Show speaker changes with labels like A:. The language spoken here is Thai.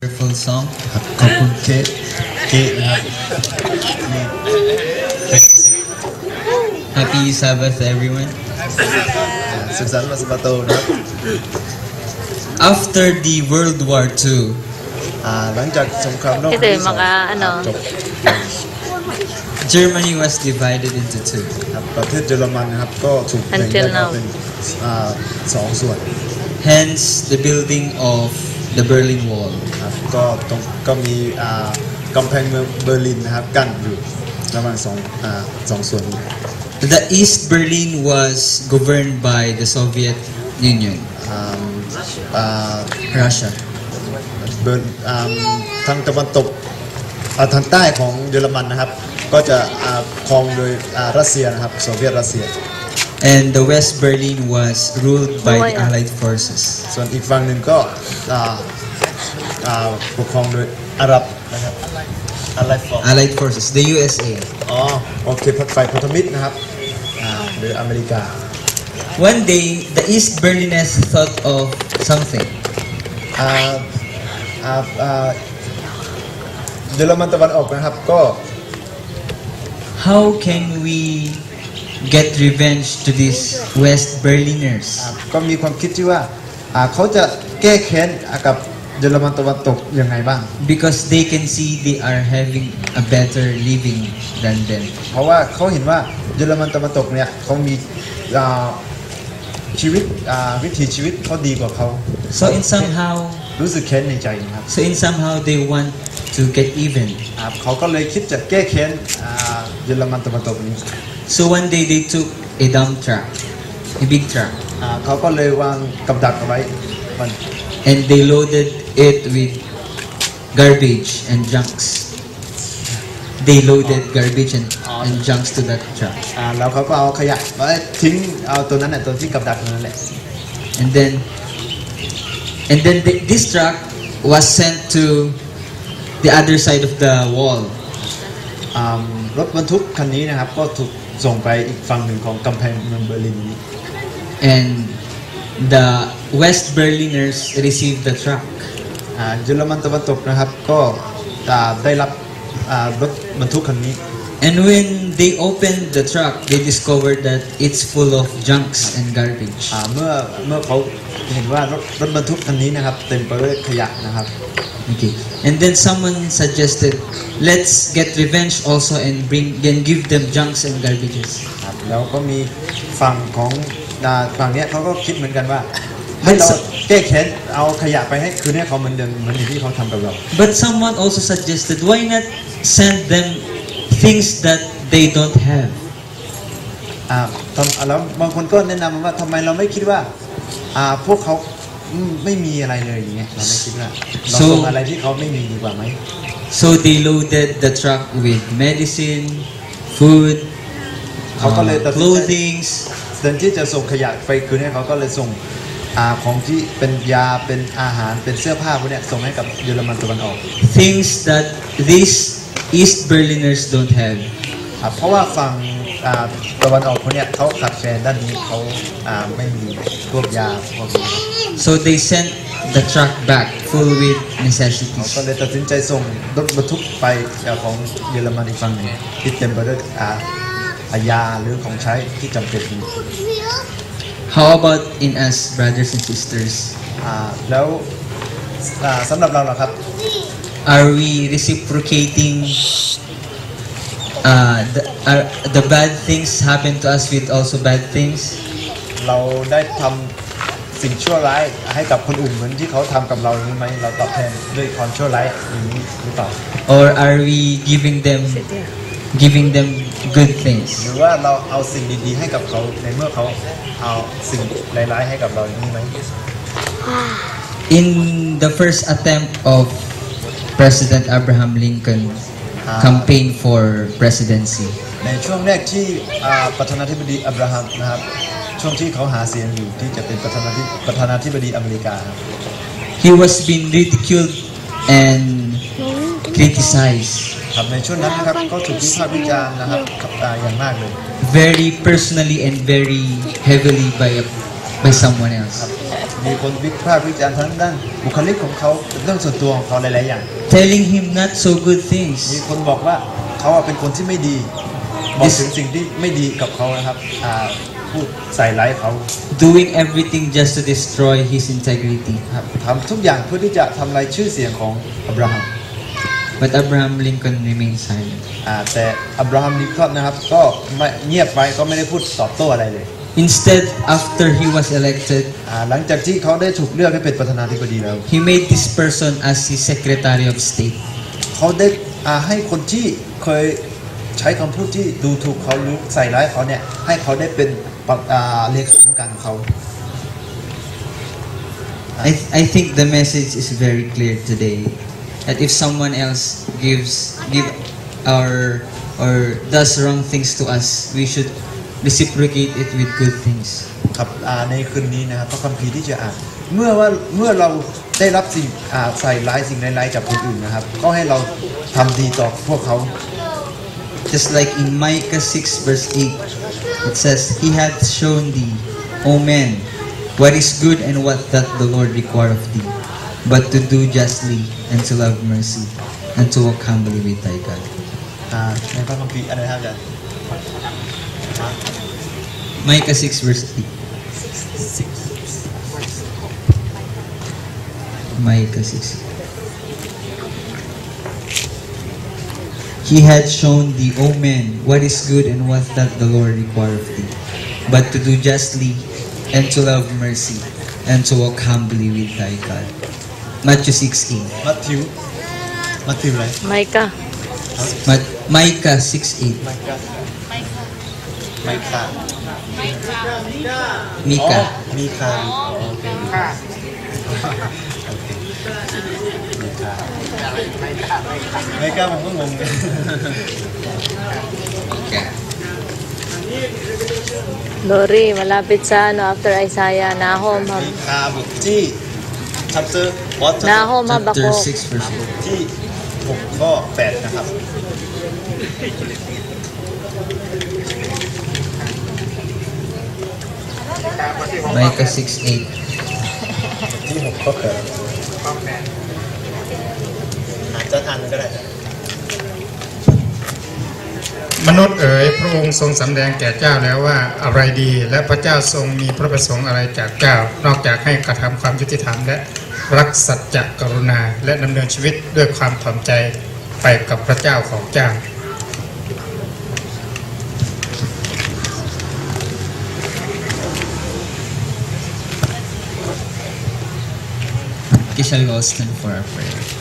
A: Wonderful song.
B: ครับขอบคุณเคสเคสนะครับ
A: Happy Sabbath, everyone.
B: สุขสันต์วันสปาโตนะครับ
A: After the World War II,
B: อ่าหลังจากสงครามโลกค
C: Ito
B: รั้ง
C: yung
B: ที่สอง
C: mga ano.
B: จบ
A: Germany was divided into two.
B: ครับประเทศเยอรมันนะครับก็ถูกแบ่ง
C: Until
B: แยกออก
C: now
B: เป็นอ่าสองส่วน
A: Hence, the building of the Berlin Wall.
B: ครับก็ตรงก็มีอ่ากำแพงเมืองเบอร์ลินนะครับกั้นอยู่ระหว่างสองอ่าสองส่วนนี้
A: The East Berlin was governed by the Soviet Union,
B: อ่าอ่า
A: Russia.
B: เบอร์อ่าทางตะวันตกอ่าทางใต้ของเยอรมันนะครับ ก็จะอ่าครองโดยอ่ารัสเซียนะครับโซเวียตรัสเซีย
A: And the West Berlin was ruled by the
C: Oh, yeah.
A: Allied forces.
B: ส่วนอีกฝั่งหนึ่งก็อ่า อ่าปกครองโดยอาหรับนะครับอะไรฟอ
A: Allied forces, the USA.
B: อ๋อโอเคฝ่ายพันธมิตรนะครับอ่าหรืออเมริกา
A: One day, the East Berliners thought of something.
B: อ่าอ่าอ่าเยอรมันตะวันออกนะครับก็
A: How can we get revenge to these West Berliners?
B: อ่าก็มีความคิดที่ว่าอ่าเขาจะแก้แค้นอ่ากับ เยอรมันตะวันตกยังไงบ้าง
A: Because they can see they are having a better living than them.
B: เพราะว่าเขาเห็นว่าเยอรมันตะวันตกเนี่ยเขามีอ่าชีวิตอ่าวิถีชีวิตเขาดีกว่าเขา
A: So in somehow,
B: รู้สึกแค้นในใจนะครับ
A: so in somehow they want to get even.
B: อ่าเขาก็เลยคิดจะแก้แค้นอ่าเยอรมันตะวันตกนี้
A: So one day they took a dump truck, a big truck,
B: อ่าเขาก็เลยวางกับดักเอาไว้มัน
A: and they loaded it with garbage and junks. They loaded garbage and, and junks to that truck.
B: อ่าแล้วเขาก็เอาขยะไว้ทิ้งเอาตัวนั้นแหละตัวที่กับดักนั่นแหละ
A: And then, and then the, this truck was sent to the other side of the wall.
B: อ่ารถบรรทุกคันนี้นะครับ ก็ถูกส่งไปอีกฝั่งหนึ่งของกำแพงเมืองเบอร์ลินนี้
A: And the West Berliners received the truck.
B: อ่าเยอรมันตะวันตกนะครับ ก็อ่าได้รับอ่ารถบรรทุกคันนี้
A: And when they opened the truck, they discovered that it's full of junks and garbage.
B: อ่าเมื่อเมื่อเขาเห็นว่ารถรถบรรทุกคันนี้นะครับ เต็มไปด้วยขยะนะครับ
A: Okay. And then someone suggested, let's get revenge also and bring and give them junks and garbages.
B: ครับแล้วก็มีฝั่งของอ่าฝั่งเนี้ยเขาก็คิดเหมือนกันว่า ให้เราแก้แค้นเอาขยะไปให้คืนให้เขาเหมือนเดิมเหมือนอย่างที่เขาทำกับเรา
A: But someone also suggested, why not send them things that they don't have?
B: อ่าทำแล้วบางคนก็แนะนำว่าทำไมเราไม่คิดว่าอ่าพวกเขาอืมไม่มีอะไรเลยอย่างเงี้ยเราไม่คิดว่าเรา
A: So-
B: ส่งอะไรที่เขาไม่มีดีกว่าไหม
A: So they loaded the truck with medicine, food,
B: เขาก็เลย
A: uh,
B: ตัดสินใจ
A: clothing,
B: แทนที่จะส่งขยะไปคืนให้เขาก็เลยส่งอา ของที่เป็นยาเป็นอาหารเป็นเสื้อผ้าพวกเนี้ยส่งให้กับเยอรมันตะวันออก
A: things that these East Berliners don't have.
B: อ่าเพราะว่าฝั่งอ่าตะวันออกพวกเนี้ยเขาขาดแคลนด้านนี้เขาอ่าไม่มีพวกยาพวกนี้
A: So they sent the truck back full with
B: เขา
A: necessities.
B: ก็เลยตัดสินใจส่งรถบรรทุกไปอ่าของเยอรมันอีกฝั่งหนึ่งที่เต็มไปด้วยอ่าอ่ายาหรือของใช้ที่จำเป็น
A: How about in us, brothers and sisters?
B: อ่าแล้วอ่าสำหรับเราเหรอครับ
A: Are we reciprocating uh, the, are, the bad things happen to us with also bad things?
B: เราได้ทำสิ่งชั่วร้ายให้กับคนอื่นเหมือนที่เขาทำกับเราอย่างนี้ไหมเราตอบแทนด้วยความชั่วร้ายอย่างนี้หรือเปล่า
A: Or are we giving them giving them good things?
B: หรือว่าเราเอาสิ่งดีๆให้กับเขาในเมื่อเขาเอาสิ่งร้ายๆให้กับเราอย่างนี้ไหม
A: In the first attempt of President Abraham Lincoln
B: Ah.
A: campaign for presidency,
B: ในช่วงแรกที่อ่าประธานาธิบดีอับราฮัมนะครับ ช่วงที่เขาหาเสียงอยู่ที่จะเป็นประธานาธิประธานาธิบดีอเมริกาครับ
A: he was being ridiculed and criticized
B: ครับในช่วงนั้นนะครับก็ถูกวิพากษ์วิจารณ์นะครับอ่าอย่างมากเลย
A: very personally and very heavily by by someone else.
B: มีคนวิพากษ์วิจารณ์ทั้งด้านบุคลิกของเขาเรื่องส่วนตัวของเขาหลายๆอย่าง
A: Telling him not so good
B: มี
A: things.
B: คนบอกว่าเขาอะเป็นคนที่ไม่ดีบอกถึงสิ่งที่ไม่ดีกับเขานะครับอ่าพูดใส่ร้ายเขา
A: Doing everything just to destroy his integrity.
B: ครับทำทุกอย่างเพื่อที่จะทำลายชื่อเสียงของอับราฮัม
A: But Abraham Lincoln remained silent.
B: อ่าแต่อับราฮัมลินคอล์นนะครับก็ไม่เงียบไปก็ไม่ได้พูดตอบโต้อะไรเลย
A: Instead, after he was elected,
B: อ่าหลังจากที่เขาได้ถูกเลือกให้เป็นประธานาธิบดีแล้ว
A: he made this person as his Secretary of State.
B: เขาได้อ่าให้คนที่เคยใช้คำพูดที่ดูถูกเขาหรือใส่ร้ายเขาเนี่ยให้เขาได้เป็นปะอ่าเลขานุการของเขา
A: I, I think the message is very clear today that if someone else gives give our or does wrong things to us, we should reciprocate it with good things.
B: ครับอ่าในคืนนี้นะครับพระคัมภีร์ที่จะอ่านเมื่อว่าเมื่อเราได้รับสิ่งอ่าใส่ร้ายสิ่งร้ายๆจากคนอื่นนะครับ ก็ให้เราทำดีต่อพวกเขา
A: Just like in Micah 6 verse 8, it says, He hath shown thee, O man, what is good and what doth the Lord require of thee, but to do justly and to love mercy and to walk humbly with thy God.
B: May?
A: Micah 6 verse 8. Micah 6. He had shown thee, O man, what is good and what doth the Lord require of thee, but to do justly and to love mercy and to walk humbly with thy God. Matthew
B: 6.8. Matthew?
C: Matthew, right? Micah. Ma
A: Micah 6.8. Micah. Micah. Micah.
B: Mika. Oh, Mika. Oh, okay. okay. Mika. Mika, Lori, malapit
A: sa
B: ano, after Isaiah, Nahum. Mika, Bukti. Chapter มีคาโอเคมีคาไมค์กาผมก็งง
A: Okay.
C: Lori, malapit sa ano, after Isaiah, Nahum,
B: มีคาบุกที่ chapter what chapter
C: Nahum,
A: Chapter
C: Habakuk.
A: 6 verse 8.
B: ที่6ข้อ8นะครับ
A: Micah 6 8.
B: ที่6ข้อ8อาจจะอ่านก็ได้ครับ
D: มนุษย์เอ๋ยพระองค์ทรงสำแดงแก่เจ้าแล้วว่าอะไรดี และพระเจ้าทรงมีพระประสงค์อะไรจากเจ้า นอกจากให้กระทำความยุติธรรมและ รักสัจจะกรุณา และดำเนินชีวิตด้วยความถ่อมใจไปกับพระเจ้าของเจ้า
A: Okay, shall we all stand for our prayer?